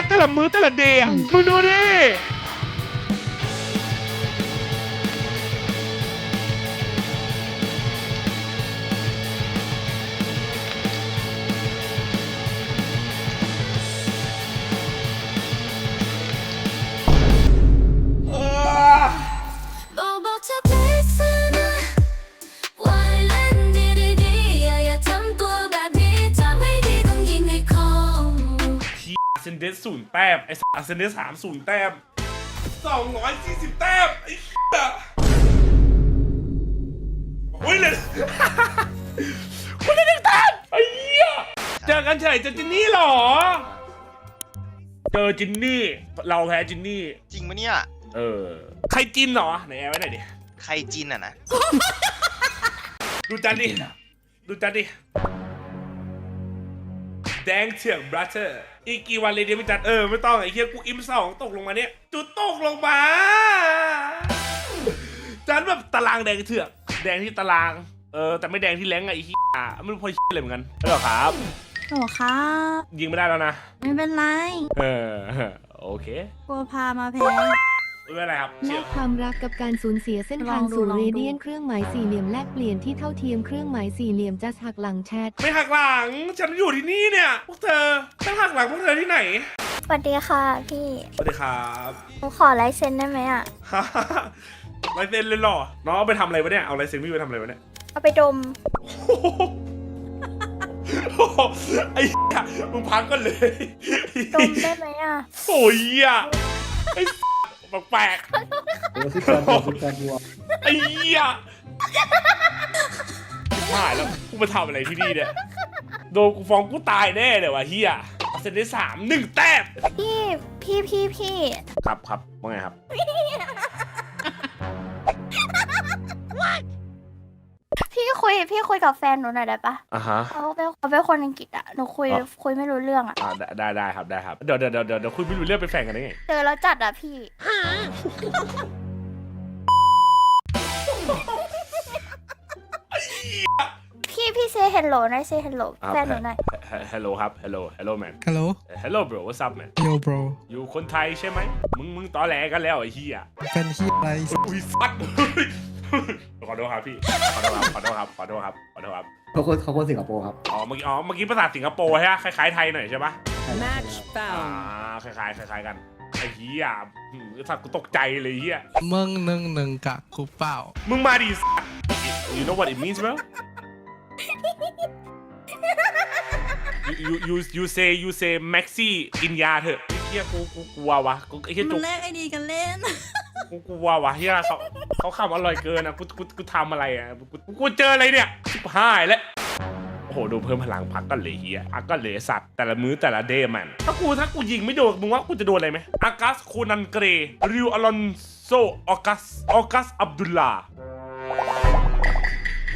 สแต่ละมื้อแต่ละเดย์อะมึงดูดิ ศูนย์แต้มไอ้อาเซนเดสสามศูนย์แต้มสองร้อยสี่สิบแต้มไอ้เหี้ยโอ้ยเลยคุณได้หนึ่งแต้มไอ้เหี้ยเจอกันเฉยเจอจินนี่เหรอ เจอจินนี่ เราแพ้จินนี่ จริงปะเนี่ย เออ ใครจินเหรอไหนแอร์ไว้ไหนอยดิ ใครจินอะนะ ดูจันดิ ดูจันดิ แดงเฉียงบรัเตอร์ อีกกี่วันเลยเดียวไม่จัดเออไม่ต้องไอ้เหี้ยกูอิมสองตกลงมาเนี่ยจุดตกลงมา จันแบบตารางแดงเถือกแดงที่ตาราง เออแต่ไม่แดงที่แรงอะไอ้เหี้ยไม่รู้พอเหี้ยอะไรเหมือนกันใช่หรอครับ โหครับ ยิงไม่ได้แล้วนะ ไม่เป็นไร เออโอเค กลัวพามาแพ้ ไม่เป็นไรครับแลเชี่ยกความรักกับการสูญเสียเส้นทางลองดูสู่ลองดู เรเดียนเครื่องหมายสี่เหลี่ยมแลกเปลี่ยนที่เท่าเทียมเครื่องหมายสี่เหลี่ยมจะหักหลังแชท ไม่หักหลัง ฉันอยู่ที่นี่เนี่ยพวกเธอฉันหักหลังพวกเธอที่ไหนสวัสดีค่ะพี่สวัสดีครับหนูขอลายเซ็นได้ไหมอะ ฮ่าฮ่าฮ่าลายเซ็นเลยเหรอน้องเอาไปทำอะไรวะเนี่ยเอาลายเซ็นพี่ไปทำอะไรวะเนี่ย เอาไปดม โอ้โหโอ้โหไอ้เหี้ยมึงพักกันเลยดมได้ไหมอะ โอ้ยเหี้ยไอ้ แปลกโอ้ซิกแซกวัวซิกแซกวัวๆไอ้เหี้ยชิบหายแล้วกูมาทำอะไรที่นี่เนี่ยโดนกูฟ้องกูตายแน่เลยวะเฮียเอาเซ็นได้สามหนึ่งแต้มพี่พี่พี่พี่ครับครับว่าไงครับพี่ คุยพี่คุยกับแฟนหนูหน่อยได้ปะอ่าฮะเขาเป็นเขาเป็นคนอังกฤษอะหนูคุยอ๋อคุยไม่รู้เรื่องอะอ่าได้ได้ได้ครับได้ครับเดี๋ยวเดี๋ยวเดี๋ยวเดี๋ยวคุยไม่รู้เรื่องไปแฝงกันได้ไงเจอแล้วจัดอะพี่ พี่พี่เซฮัลโหลหน่อยเซฮัลโหลอ่าแฟนหนูหน่อย ฮัลโหลครับฮัลโหลฮัลโหลแมนฮัลโหลฮัลโหล bro what's up man yo bro อยู่คนไทยใช่ไหมมึงมึงตอแหลกันแล้วไอ้เฮียเป็นที่อะไรอุ้ยฟัด ขอโทษครับพี่ ขอโทษครับ ขอโทษครับ ขอโทษครับ ขอโทษครับ เขาคนเขาคนสิงคโปร์ครับอ๋อ เมื่อกี้ อ๋อ เมื่อกี้ภาษาสิงคโปร์ใช่ไหมคล้ายๆไทยหน่อยใช่ปะ Match อ่า found. คล้ายๆคล้ายๆกัน ไอ้เฮียหืมสัตว์กูตกใจเลยเฮียมึงหนึ่งหนึ่งกะกูเปล่า มึงมาดิสัตว์ you know what it means bro you you you you say you say maxi กินยาเถอะไอ้เฮียกูกูกลัววะกูไอ้เฮียมัจุนก แลกไอดีกันเล่น กูกลัววะเฮียเขาเขาขับอร่อยเกินอะกูกูกูทำอะไรอะกูกูเจออะไรเนี่ยชิบหายแล้วโอ้โหดูเพิ่มพลังพักกันเลยเฮียอักกันเลยสัตว์แต่ละมื้อแต่ละเดย์มัน ถ้ากูถ้ากูยิงไม่โดนมึงว่ากูจะโดนอะไรไหมอากัสคูนันเกรริวอลอนโซออกัสออกัสอับดุลลา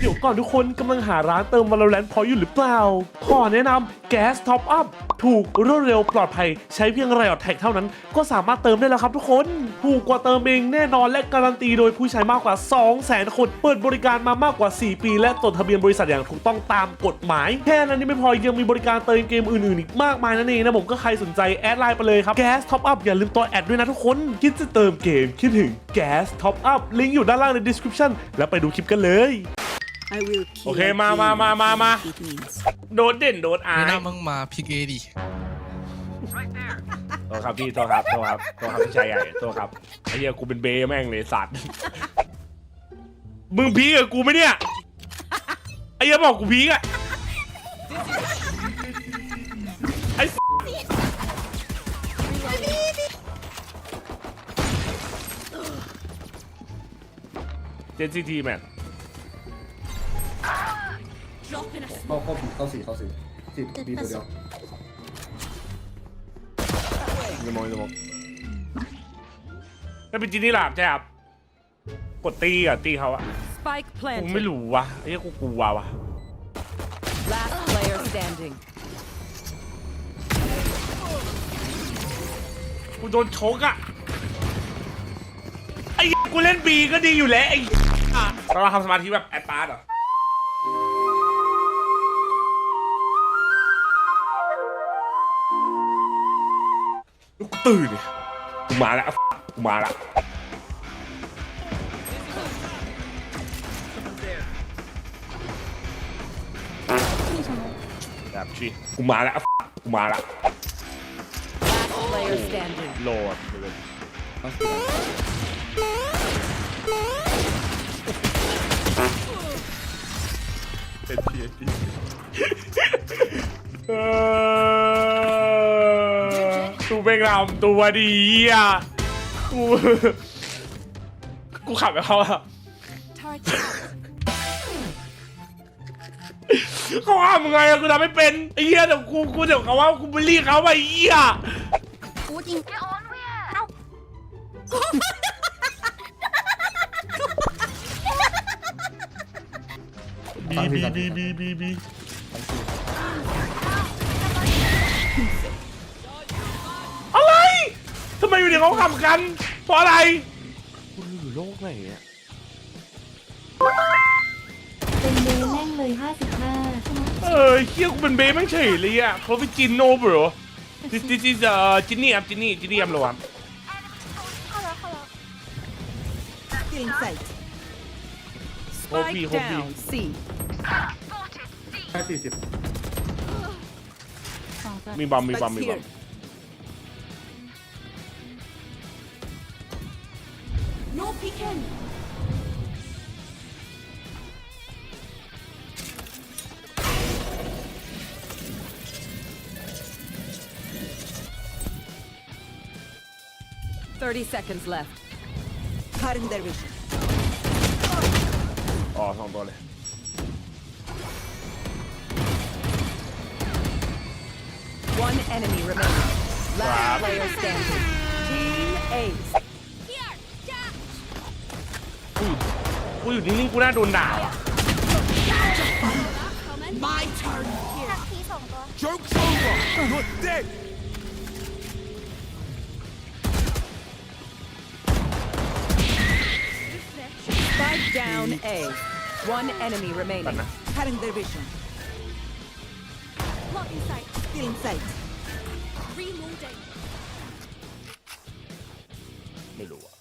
เดี๋ยวก่อนทุกคนกำลังหาร้านเติม Valorant พออยู่หรือเปล่า ขอแนะนำ Gas Top Up ถูกรวดเร็วปลอดภัย ใช้เพียงไรออดแท็กเท่านั้น ก็สามารถเติมได้แล้วครับทุกคน ถูกกว่าเติมเองแน่นอนและการันตีโดยผู้ใช้มากกว่า 200,000 คน เปิดบริการมามากกว่า 4 ปี และจดทะเบียนบริษัทอย่างถูกต้องตามกฎหมาย แค่นั้นยังไม่พอยังมีบริการเติมเกมอื่นๆอีกมากมายนั่นเองนะผมก็ใครสนใจแอดไลน์ไปเลยครับ Gas Top Up อย่าลืมตัวแอดด้วยนะทุกคนคิดจะเติมเกมคิดถึง Gas Top Up ลิงก์อยู่ด้านล่างใน description แล้วไปดูคลิปกันเลย I will kill Okay, a ma, ma, demon ma, ma, ma. if it means. โดนเด่นโดนอาไม่ยน่ามึงมาพิกเอดิโทษครับพี่โทษครับโทษครับโทษครับพี่ชายใหญ่โทษครับไอ้เหี้ยกูเป็นเบย์แม่งเลยสัตว์มึงพีกับกูไหมเนี่ยไอ้เหี้ยบอกกูพีกอะไอ้เจนซีทีแมน เข้าเข้าผีเข้าสี่เข้าสี่สิบบีตัวเดียวจะมองจะมองแล้วเป็นจินนี่หลับใช่ครับกดตีอะตีเขาอะ Spike กูไม่ planted. รู้วะไอ้เหี้ยกูกลัววะ Last player standing. กูโดนชกอะไอ้เหี้ยกูเล่นบีก็ดีอยู่แล้วไอ้เหี้ยเราทำสมาธิแบบแอดปาร์ตเหรอ ตื่นเนี่ยกูมาแล้วกูมาแล้วพี่ชมแบบชีกูมาแล้วกูมาแล้ว Last player standing. โหลดเลยเข้าสี่เป็นพีเอพี ตูเป็นลำตัวดีอะกู กูขับไปเขาอะเขาว่ามึงไงอะกูทำไม่เป็นไอ้เหี้ยเดี๋ยวกูกูเดี๋ยวเขาว่ากูไปรีเขาไปไอ้เหี้ยกูจริงบีบีบีบีบีบี ไมอยู่ดีเขาขำกัน เพราะอะไร คุณอยู่โลกไหนอะเป็นเบแม่งเลย 55เออเฮียกูเป็นเบย์แม่งเฉยเลยอะเขาไปจินโนบรอ this this is เอ่อจินนี่ครับจินนี่จินนี่ครับระวังเข้าแล้วเข้าแล้ว Feeling sight. Hobby, Spike hobby. down. C. ห้าสี่สิบสองตัวมีบอมมีบอม Spike's มีบอม here. No peeking. Thirty seconds left. Cutting their vision. อ๋อสองตัวเลย One enemy remaining. Wow. Last player standing. Team Ace. กูอยู่นิ่งๆกูน่าโดนด่าว่ะ My turn. ทักทีสองตัว Joke's over! You're dead! Spike down A. One enemy remaining. Cutting their vision. Blocking sight Feeling sight. reloading ไม่รู้อะ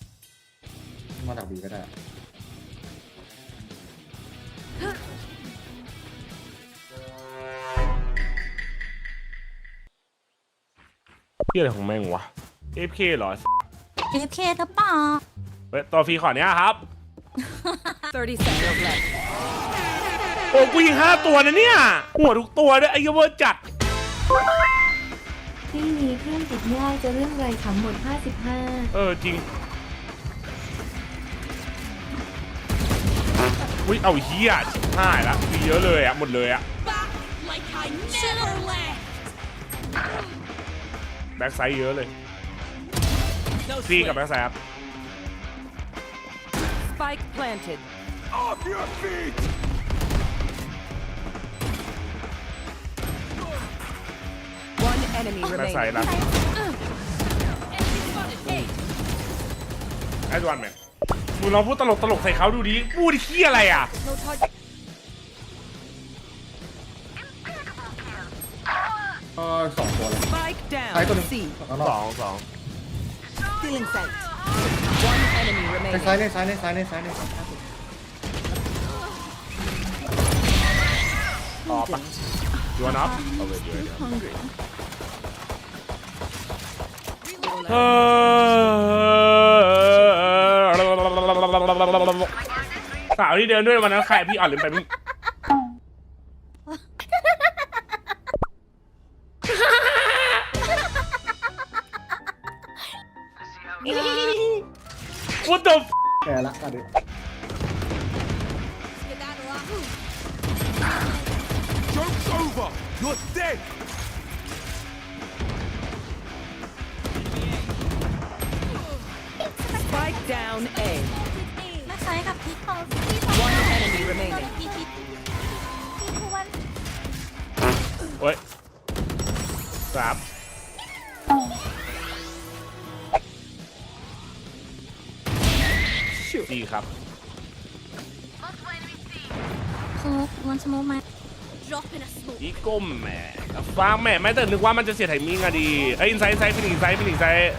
มาดักบีก็ได้ เฮียอะไรของแม่งวะ AFK เหรอเอฟเคหรือเปล่าเฮ้ยตัวฟรีขอเนี้ยครับ 30 seconds left. โอ้กูยิงห้าตัวนะเนี่ย หัวทุกตัวด้วยไอ้เหี้ยเวอร์จัด ที่นี้เครื่องติดง่ายจะเรื่องไรขำหมด55เออจริง อุ้ยเอาเฮียชิบหายละมีเยอะเลยอะหมดเลยอะ like I never left แบ็กไซด์เยอะเลยซีกับแบ็กไซด์ครับ Spike planted. Off your feet! One enemy แบ็กไซด์ remaining. ละ enemy spotted hey ไอ้ดวนแมนมึงลองพูดตลกตลกๆใส่เขาดูดิพูดที่อะไรอะ no target เออสองตัวเลย Spike ซ้ายตัวห down. นึ่ง C. ข้างนสออกงสอง Feeling sight. One enemy ใน remaining. ซ้ายในซ้ายในซ้ายในซ้ายในซ้ายออฟปะยูวันออฟเอาไปด้วยเฮ้ยสาวที่เดินด้วยวันนั้นใครพี่อ่อนหรือไปมึ สามดีครับสโมกวันสโมกมาส drop in a smoke. อีก้มแหมฟ้าแหมแม่แต่นึกว่ามันจะเสียไทมิ่งอะดี เอ้ยอินไซด์ไซด์ฟินิกไซด์ฟินิกไซด์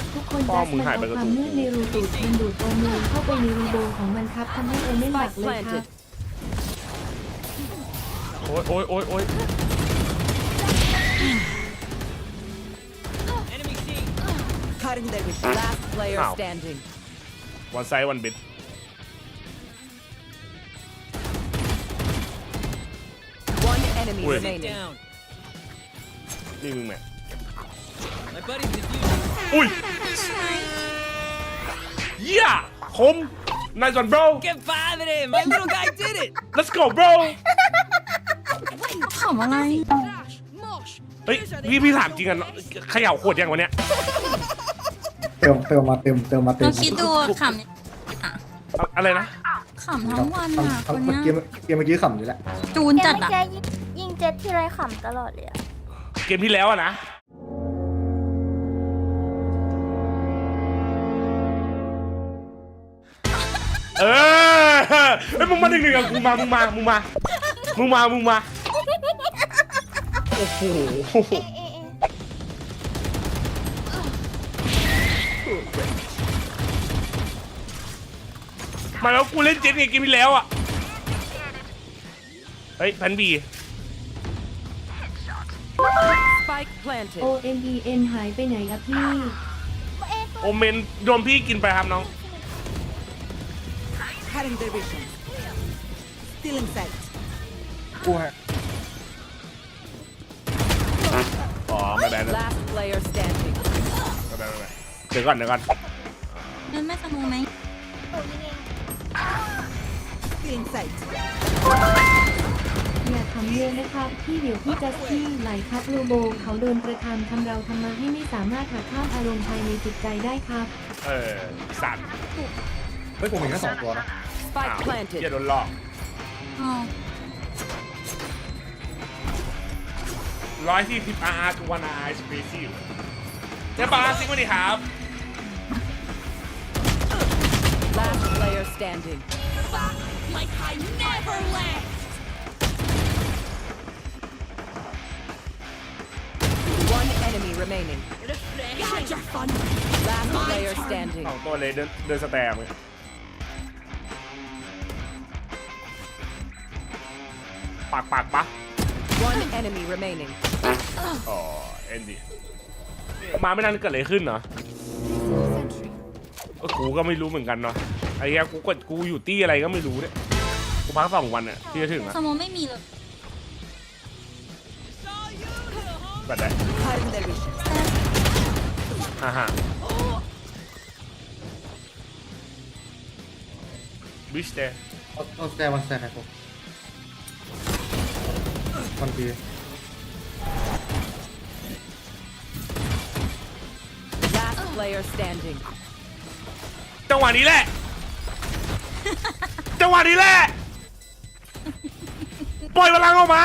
ครับทุกคนดักมันเอาความมืดในรูตูดมันดูดโอเมนเข้าไปในรูโบของมันครับทำให้โอเมนดัก Spike เลยครับ planted. โอ้ยโอ้ยโอ้ยโอ้ย Cutting their vision. Last player Ow. standing. วันไซด์วันบิด One enemy Wait. remaining. นี่มึงแหมอุ้ย เยี่ยคม nice one bro Get five of them. My little guy did it. let's go bro ขำอะไร เฮ้ยพี่พี่ถามจริงกันเขย่าขวดยังวะเนี่ยเติมเติมมาเติมเติมมาเติเรามคิดดูขำอะอะไรนะขำทั้งวันอะทำคนเมื่อเนี้กี้ยเกมเมื่อกี้ขำอยู่แล้วจูนเกจัมดเมื่ออะกี้ยิงยิงเจ็ตที่ไรขำตลอดเลยอะเกมที่แล้วอะนะ เออเฮ้ยมึงมาหนึ่งหนึ่งกับกูมามึงมามึงมามึงมามึงมาโอ้โหเอ๊ะเอ๊ะเอ๊ะมาแล้วกูเล่นเจ็ตไงเกมที่แล้วอะเฮ้ยแพนบี Spike planted. O M E N หายไปไหนอะพี่เอ๊ะโอเมนโดนพี่กินไปครับน้อง Cutting their vision. Still in sight. กูฮะอ๋อไม่แบนนะ Last player standing. ไม่แบนไม่แบนเดี๋ยวก่อนเดี๋ยวก่อนนั่นไม่สนุกไหมหนูยิงเอง Still in sight. อย่าทำเยอะนะครับพี่เดี๋ยวพี่จัสตี้ไหลครับโลโบเขาโดนกระทำทำเราทำมาให้ไม่สามารถหักข้ามอารมณ์ภายในจิตใจได้ครับ เออสัตว์เฮ้ยผมเห็นแค่สองตัวนะอ้าว Spike เหี้ย planted. โดนหลอก อ๋อ ร้อยที่สิบอาร์ทุกวันอาร์สเปซี่เจ๊บาซิงวันนี้ครับ Last player standing. Like I never left. One enemy remaining. Got your fun. Last player standing. สองตัวเลยเดินเดินสแตมเลย ปากปากปะ One enemy remaining. อ๋อเอ็นดีมาไม่นานเกิดอะไรขึ้นเนาะเออกูก็ไม่รู้เหมือนกันเนาะไอ้เหี้ยกูกดกูอยู่ตี้อะไรก็ไม่รู้เนี่ยกูพักสองวันอะที่จะถึงอะสมองไม่มีเลยแบบไหน Cutting their vision. ฮ่าฮ่าบิชเตเอาเอาสแตร์วันสแตร์ครับผม วันที Last player standing. จังหวะนี้แหละ จังหวะนี้แหละ ปล่อยพลังออกมา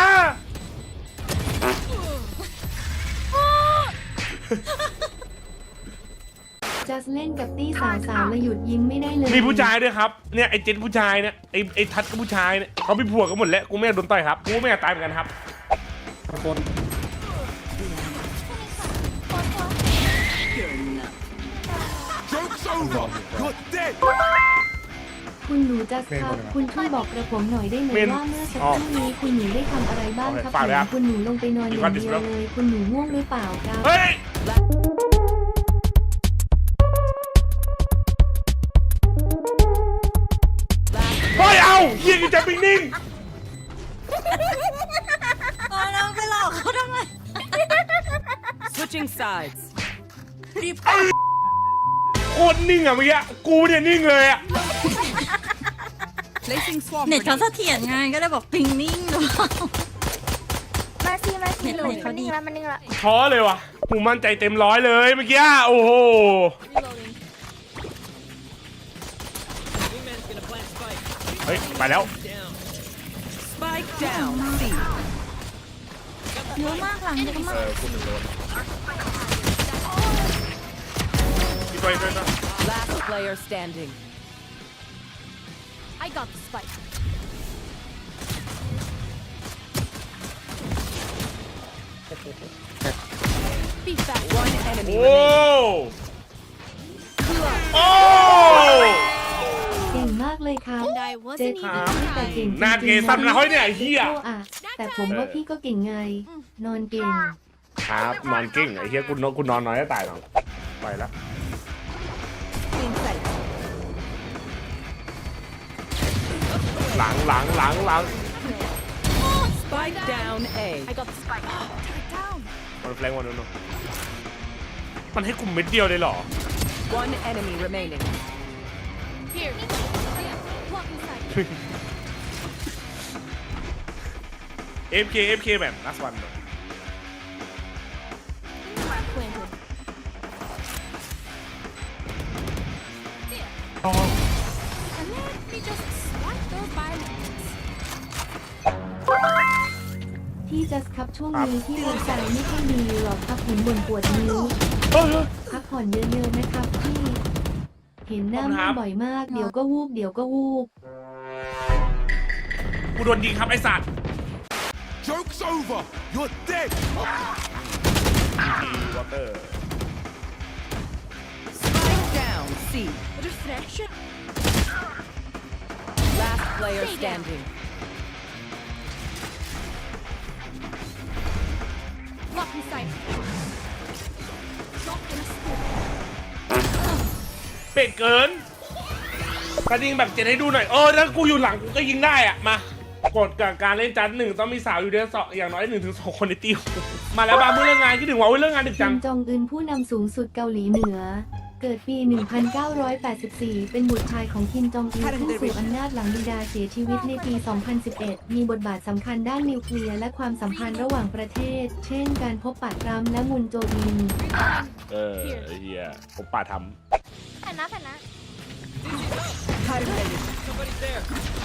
จัสเล่นกับตี้สาวสาวๆแล้วหยุดยิ้มไม่ได้เลยมีผู้ชายด้วยครับ เนี่ยไอ้เจนผู้ชายเนี่ย ไอ้ไอ้ทัดก็ผู้ชายเนี่ยเขามีผัวกันหมดแล้ว กูไม่อยากโดนต่อยครับ กูไม่อยากตายเหมือนกันครับบาง คน Joke's over. You're dead. คุณหนูจัสครับ คุณช่วยบอกกระผมหน่อยได้ไหมเมนว่าเมื่อสักครู่นี้คุณหนูได้ทำอะไรบ้างครับโอเคฝากด้วยครับผมคุณหนูลงไปนอนอย่างเดียวเลย คุณหนูง่วงหรือเปล่าครับ Switching sides. โคตรนิ่งอะเมื่อกี้กูเนี่ยนิ่งเลยอะ Placing swamp. เน็ตเขาเสถียรไงก็เลยบอกปิงนิ่งหรือเปล่า มาสิมาสิเห็นหนูเลยมัเขานดีนิ่งแล้วมันนิ่งแล้วท้อเลยว่ะกูมั่นใจเต็มร้อยเลยเมื่อกี้โอ้โหเฮ้ยไปแล้ว Spike down. C. เยอะมากหลังเยอะมา เอก อคุณหนึ่งโดน ช่วยช่วยช่วย Last player standing. I got the spike Be fast One enemy โอ้ remaining. โอ้ เก่ง มากเลยครับ And I เจ๊ wasn't ค even รับแต่เก่ง trying จริงๆนานเกซันนะเฮ้ยเนี่ยไอ้เหี้ย โอ้อะแต่ผมว่าพี่ก็เก่งไง นอนเก่ง ครับนอนเก่งไอ้เหี้ยกูนอนกูนอนน้อยจะตายหรอกไปแล้ว Inside. หลังหลังหลังหลัง Spike down A. I got the spike Turn it down มันแฟลงวันนู้นเนอะมันให้กลุ่มเม็ดเดียวเลยเหรอ One enemy remaining. Here Walk inside FK FK แบบ last one แบบ Planted Oh. And let me just swipe those violins พี่จัสครับช่วงนี้ที่หัวใจไม่ค่อยดีหรอกครับเห็นบ่นปวดนิ้วเฮ้ยเฮ้ย พักผ่อนเยอะๆนะครับพี่ เห็นหน้าขอบคุณครัมืบบ่อยมาก เดี๋ยวก็วูบเดี๋ยวก็วูบ กูโดนยิงครับไอ้สัตว์ Joke's over. You're dead. ทีวอเตอร์ Spike down C. Refresher Last player Stay down. standing. Walk inside Drop in a school เป็ดเกินกระดิ่งแบบเจ็ดให้ดูหน่อย เออถ้ากูอยู่หลังกูก็ยิงได้อะมา กฎกับการเล่นจัดหนึ่งต้องมีสาวอยู่เดือนสองอย่างน้อยหนึ่งถึงสองคนในติว มาแล้วบางมือเรื่องงานคิดถึงว่าอุ๊ยเรื่องงานดึกคิจังมจองอึนผู้นำสูงสุดเกาหลีเหนือ เกิดปี 1984 เป็นบุตรชายของคิมจองอึนผู้สู่อำนาจหลังบิดาเสียชีวิตในปี 2011 มีบทบาทสำคัญด้านนิวเคลียร์และความสัมพันธ์ระหว่างประเทศ เช่น การพบปะทรัมป์และมุนโจอิน เออไอ้เฮียผมป่าทแผ่นนะแผ่นนะำ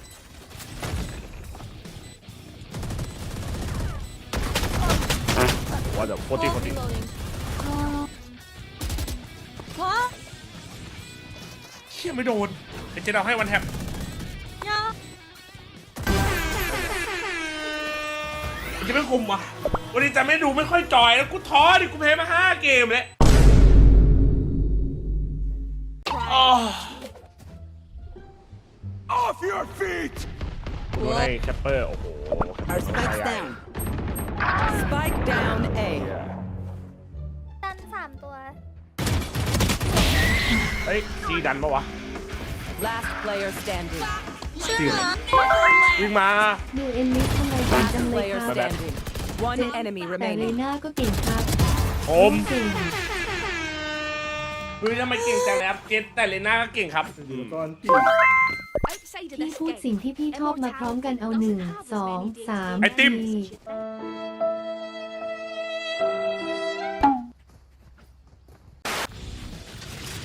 จะโคตรตีโคตรตี Reloading วะเชี่ยไม่โดนไอ้เจ๊เราให้วันแท็บยาไอ้เจ๊ไม่คุมว่ะวันนี้จะไม่ดูไม่ค่อยจอยแล้วกูท้อดิกูแพ้มาห้าเกมแล้วอ๋อ Off your feet. ดูให้แคปเปอร์โอ้โห Our spikes down. Spike down A. ดันสามตัว เฮ้ยซีดันปะวะ Last player standing. เชื่อวิ่งมา ดูเอ็นลิสทำไมเก่ง Last จังเลย player ครับ standing. One เจ็ด enemy แต่เล remaining. น่าก็เก่งครับผมเก่งดูทำไมเก่งจังเลยครับเจตแต่เลน่าก็เก่งครับอยู่ก่อนพี่ Outside of พี่ this พูด game สิ่งที่พี่ชอบมาพร้อมกันเอาหนึ่งสองสามไอติม สี่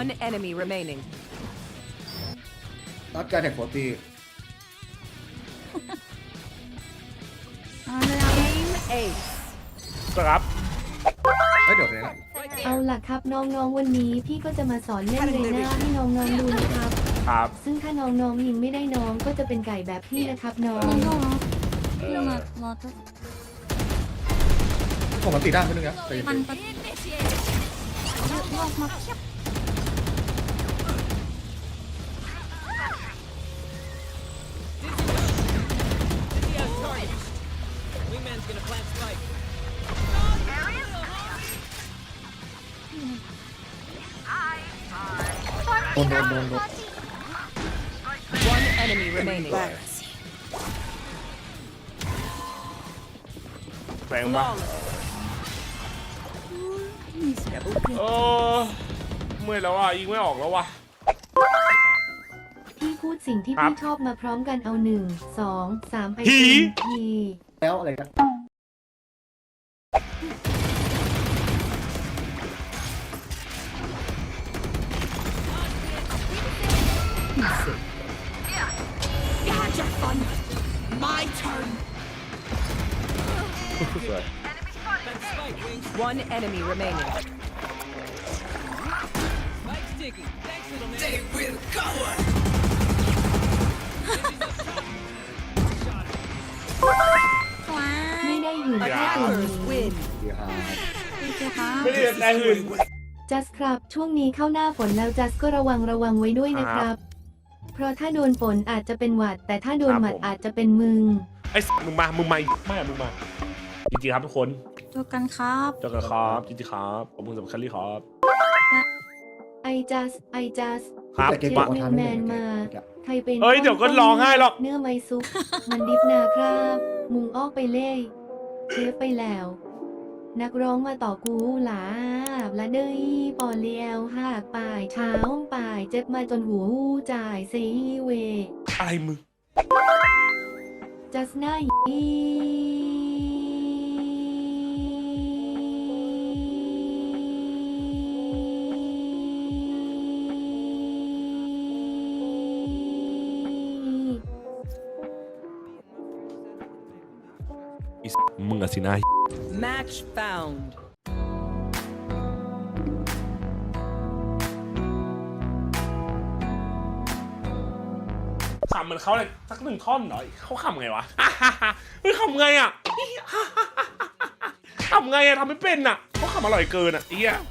One enemy remaining. นัดการแท็กโฟตี เอาเลยเอา Team Ace. ครับเฮ้ยเดี๋ยวเลยนะเอาล่ะครับน้องๆวันนี้พี่ก็จะมาสอนเล่นเรน่าให้น้องๆดูนะครับ ครับ ซึ่งถ้าน้องๆยิงไม่ได้น้องก็จะเป็นไก่แบบพี่นะครับน้องน้องเหรอพี่มารอตัวผมมันตีได้ไม่นึงนะแต่มันก็ Initiated เยอะมาก นโดนโดนโดน One enemy remaining. แรงปะโอ้เมื่อยแล้วอะยิงไม่ออกแล้วว่ะ พี่พูดสิ่งที่ครับ พี่ชอบมาพร้อมกันเอาหนึ่งสองสามไอผีพีแล้วอะไรกัน remaining. ไม่ได้อยู่แค่ตัว Attackers นี้ win. เดี๋ยวครับไม่ได้แต่หื่นจัสครับ ช่วงนี้เข้าหน้าฝนแล้วจัสก็ระวังระวังไว้ด้วยนะครับ เพราะถ้าโดนฝนอาจจะเป็นหวัด แต่ถ้าโดนหมัดอาจจะเป็นมึง ไอ้สัสมึงมา มึงมาอีกไม่อะมึงมา จริงๆครับทุกคนเจอกันครับ เจอกันครับจริงๆครับขอบคุณสำหรับคัลลี่ครับ ไอจัสไอจัสครับแต่เกมมาบอกว่าทำแมไม่นได้มาแกะใครเป็นเอ้ยเดี๋ยวก็ร้องไห้หรอก เนื้อไม้ซุปมันดิบนาครับ มุงออกไปเล่ยเชฟไปแล้ว นักร้องมาต่อกูหลาบละเดยปอเลียวหากป่ายเช้าป่ายเจ็บมาจนหูจ่ายซีเว อะไรมึง จัสน่าอีอี อะสินะ Match found. ขำเหมือนเขาเลยสักหนึ่งท่อนเหรอเขาขำไงวะ เฮ้ยขำไงอะ ขำไงอะทำไม่เป็นอะเขาขำอร่อยเกินอะไอ้เหี้ย